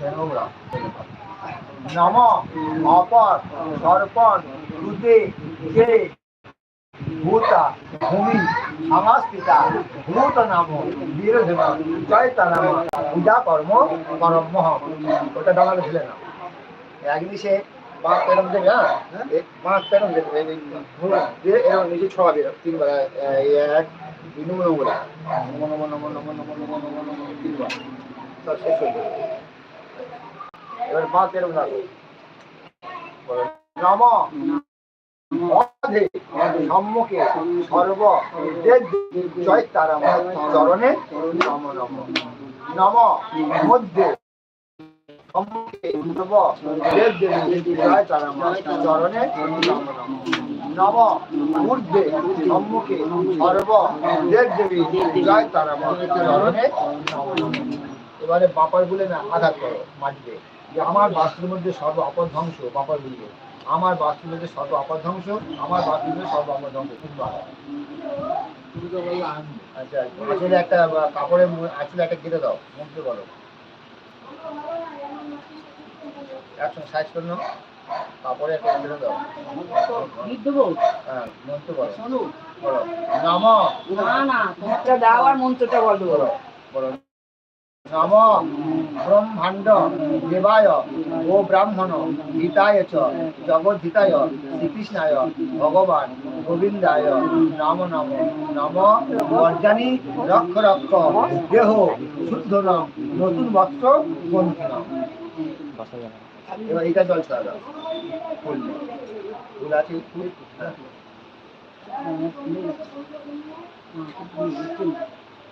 ধনুরা। নম, অপর, সর্পণ রুতে যে, ভূতা, ভূমি, সংস্কৃতা ভূত নাম বিরোধন জয়তা নাম পূজা, কর্ম কর্ম ওটা ডালালে ছিল না একদিন সে পাঁচ প্যারম দেবে হ্যাঁ? না পাঁচ প্যারম দেবে। দিয়ে এরকম নিজে ছড়াবে তিনবার। এক, দুই নম্বর নম্বর নম নম নম নম নম নম নম, তিনবার। সব শেষ এবার সম্মুখে সর্ব দেব দেব জয় তারা চরণে এবারে বাপার বলে না, আঘাত করো মাটিতে যে আমার বাস্তুর মধ্যে সর্ব অপর ধ্বংস বাপার বলবে আমার বাস্তুর মধ্যে সর্ব অপর ধ্বংস আমার বাস্তুর মধ্যে সর্ব অপর ধ্বংস আচ্ছা আসলে একটা মু- আসলে একটা কেটে দাও মন্ত্র বলো। একশো সাইজ করে নাও। কাপড়ে একটা কেটে দাও। হ্যাঁ মন্ত্র বলো। বলো। নম। না না তোমারটা দাও আর মন্ত্রটা বলো। বলো বলো। নম। ব্রহ্মাণ্ড দেবায় ও ব্রাহ্মণ হিতায় চ, জগদ্ধিতায়, শ্রীকৃষ্ণায়, ভগবান গোবিন্দায়, নম নম নম বর্জানি, রক্ষ রক্ষ, দেহ শুদ্ধ নাম, নতুন বস্ত্র গ্রন্থি নাম। এবার এটা জল আছে? ফুল?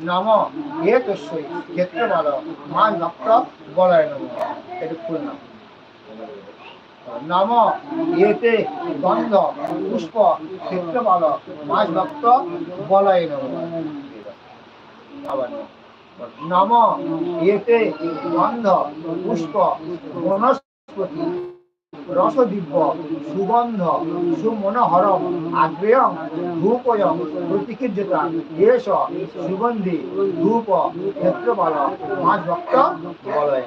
নম হে তস্যই ক্ষেত্রপাল মাস ভক্ত বলয় নম এটা ফুল নাম নম এতে গন্ধ, পুষ্প ক্ষেত্রপাল মাস ভক্ত বলয় নম আবার নম এতে গন্ধ, পুষ্প, বনস্পতি রসদিব্য সুগন্ধ সুমনোহরম আগ্রেয়ং ধূপয়ং প্রতিকীর্যতা এস সুগন্ধি ধূপ ক্ষেত্রপাল মাছ ভক্ত বলয়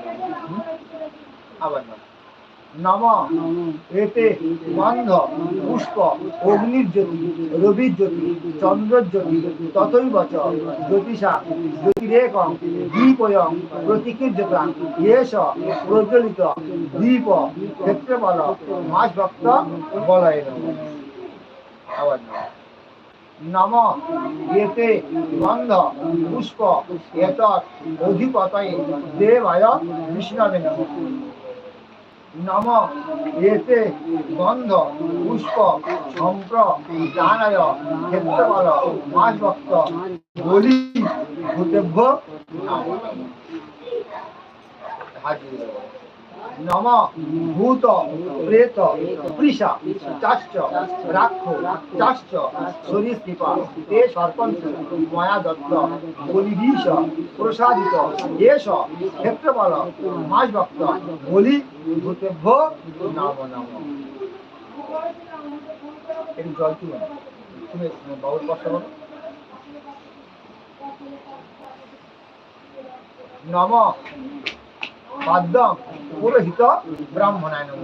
আবার পুষ্প, অগ্নির জ্যোতি, রবির জ্যোতি, চন্দ্রের জ্যোতি চ জ্যোতিষা প্রতিকীর্যতা এস প্রজ্বলিত ক্ষেত্রবল মাস ভক্ত বলয় আবার নম। এতে গন্ধ পুষ্প এত অধিপতয়ে দেবায় বিষ্ণবে নম এতে গন্ধ পুষ্প সম্প্র প্রাণায় ক্ষেত্রফল মাস ভক্ত বলি ভূতেভ্য নম ভূত প্রেত পৃষা চাশ্চ রাক্ষ চাশ্চ সরীসৃপা তে সর্পঞ্চ ময়া দত্ত বলিবিষ প্রসাদিত এস ক্ষেত্রবল মাস ভক্ত বলি ভূতেভ্য নম নম। একটু জল তুলো। তুমি বাবুর কষ্ট করো। নম পাদ্যম পুরোহিত ব্রাহ্মণায় নম।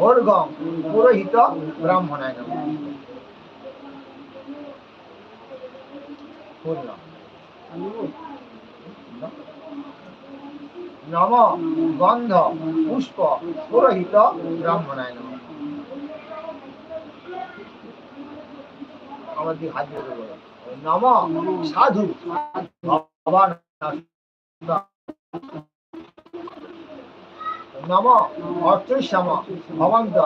অর্ঘম পুরোহিত ব্রাহ্মণায় নাম? নম গন্ধ পুষ্প পুরোহিত ব্রাহ্মণায় নম আমার দিকে হাত দিয়ে বলো নম সাধু। নম। অর্থশ্যাম ভবন্ত।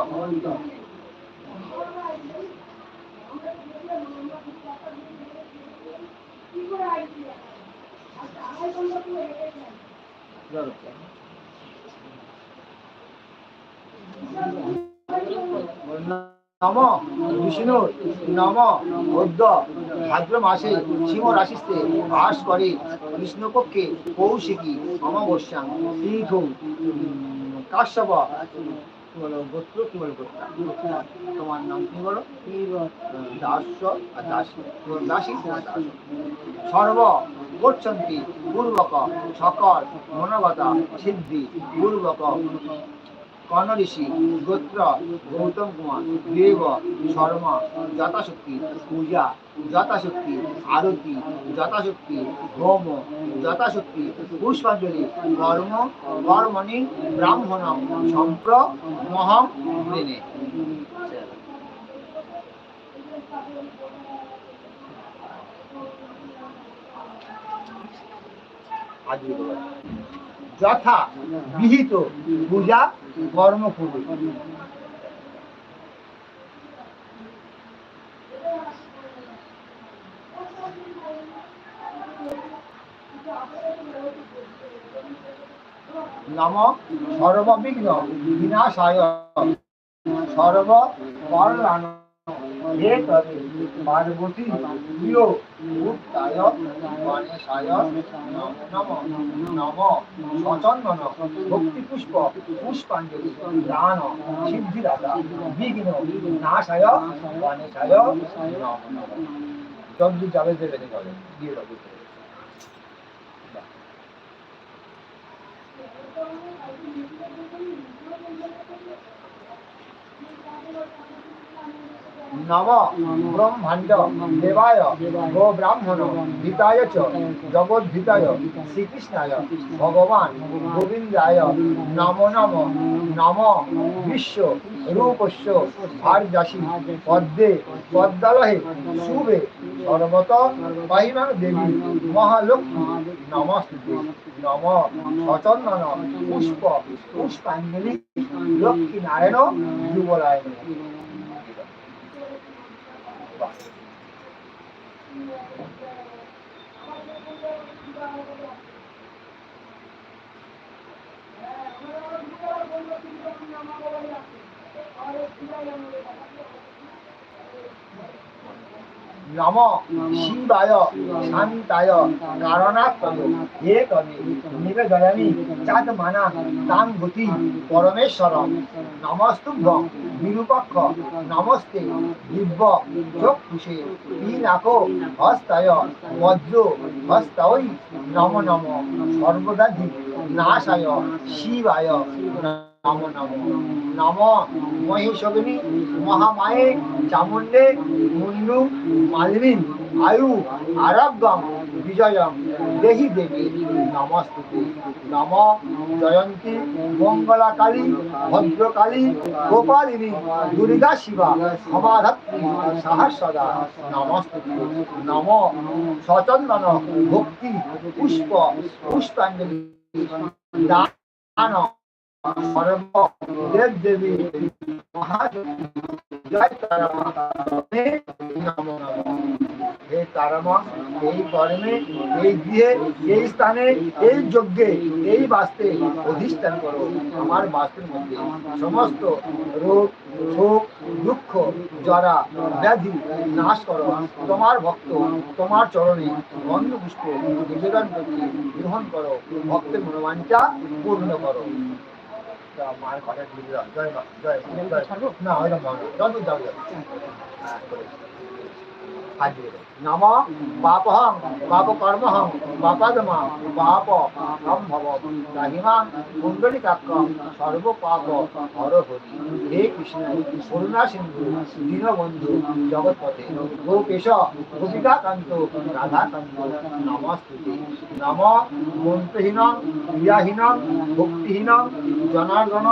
নম বিষ্ণু, নম অদ্য ভাদ্র মাসে সিংহ রাশিতে বাস করে, কৃষ্ণপক্ষে কৌশিকী, অমাবস্যা তীর্থ কাশ্যপ কি বলো? গোত্র কি বলো তোমার নাম কি দাস সর্ব সকল, মনোগতা, সিদ্ধি, পূর্বক। কর্ণ ঋষি গোত্র, গৌতম কুমার দেব শর্মা, যথাশক্তি, পূজা, যথাশক্তি, আরতি, যথাশক্তি, হোম, যথাশক্তি, পুষ্পাঞ্জলি, কর্ম, কর্মণি, ব্রাহ্মণম, সম্প্র, মহম মেনে বলো। যথা বিহিত পূজা কর্ম করবে নম সর্ববিঘ্ন বিনাশায় সর্ব কল্যাণ হে তবে পার্বতী প্রিয় উত্তায় গণেশায় নম নম সচন্দন ভক্তি পুষ্প পুষ্পাঞ্জলি দান সিদ্ধিদাতা বিঘ্ন নাশায় গণেশায় যাবে দেবে দিয়ে দেবে নম ব্রহ্মাণ্ড দেবায় গো ব্রাহ্মণ হিতায় চ জগদ্ধিতায় শ্রীকৃষ্ণায় ভগবান গোবিন্দায় নম নম নম বিশ্ব রূপস্য ভার্যাসী পদ্মে পদ্মালহে শুভে সর্বত পাহিমাং দেবী মহালক্ষ্মী নমস্তে নম সচন্দন পুষ্প পুষ্পাঞ্জলি লক্ষ্মী নারায়ণ যুবরায় নমঃ। শিবায় শান্তায় কারণাত্ময় হে চাঁদ মানা তাং গতি পরমেশ্বর নমস্তুভ্যং বিরূপক্ষ নমস্তে, দিব্য চক্ষুষে পিনাকো হস্তায় বজ্র হস্তায়, নম নম সর্বদাধি নাশায়, শিবায়, নম নম। নম মহিষগিনী মহামায়ে, চামুণ্ডে, মুন্ডু মালিনী আয়ু, আরব্যম বিজয়ম দেহি দেবী নমস্তুতে নম জয়ন্তী মঙ্গলা কালী ভদ্রকালী গোপালিনী দুর্গা শিবা ক্ষমাধাত্রী সাহসদা নমস্তুতে নম সচন্দন ভক্তি পুষ্প পুষ্পাঞ্জলি দান সর্ব দেব তারামা নম নম। এই কর্মে এই গৃহে, এই স্থানে, এই যজ্ঞে, এই বাস্তে অধিষ্ঠান করো আমার বাস্তুর মধ্যে। সমস্ত রোগ, শোক, দুঃখ, জরা, ব্যাধি নাশ করো। তোমার ভক্ত, তোমার চরণে গন্ধ পুষ্প নিবেদন করতে গ্রহণ করো। ভক্তের মনোবাঞ্ছা পূর্ণ করো। মার কথা জয় জয় না ওইরকম। যত। করে দাও। হাত দিয়ে দাও। নম পাপহং পাপ কর্মহং পাপাদমা পাপ সম্ভব। রাহিমাং কুণ্ডলিকাক্ষম সর্ব পাপ হর হরি হে কৃষ্ণ, করুণা সিন্ধু, দীনবন্ধু জগৎপতে গোপেশ, গোপিকাকান্ত, রাধাকান্ত, নমস্তুতে। নম মন্ত্রহীনং, ক্রিয়াহীনং, ভক্তিহীনং, জনার্দন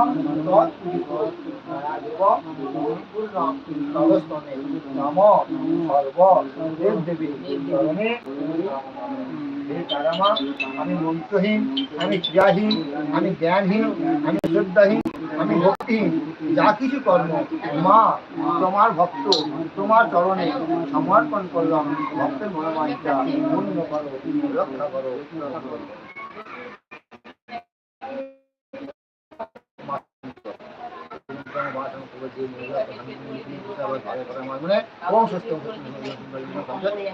নবস্তনে নম সর্ব আমি মন্ত্রহীন আমি ক্রিয়াহীন আমি জ্ঞানহীন আমি শ্রদ্ধাহীন আমি ভক্তি যা কিছু কর্ম মা তোমার ভক্ত তোমার চরণে সমর্পণ করলাম ভক্তের মনোমাইটা পূর্ণ করো রক্ষা করো রক্ষা করো। ওম সত্য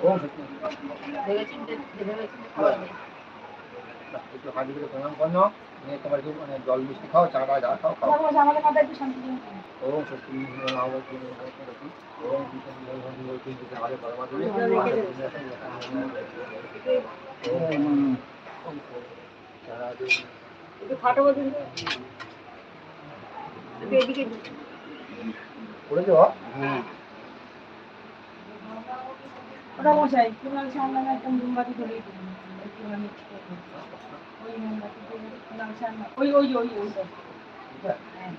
ওম সত্য একটু হাত দিয়ে প্রণাম করো নিয়ে তোমার একটু মানে জল মিষ্টি খাও চা টা যা খাও খাও। ওম সত্যি ওম ফাটাবো এদিকে করে দেওয়া ওটা মশাই তোমার সামনে একটা মোমবাতি ধরিয়ে একটুখানি ওই মোমবাতি ওনার সামনে ওই ওই ওই ওই হ্যাঁ।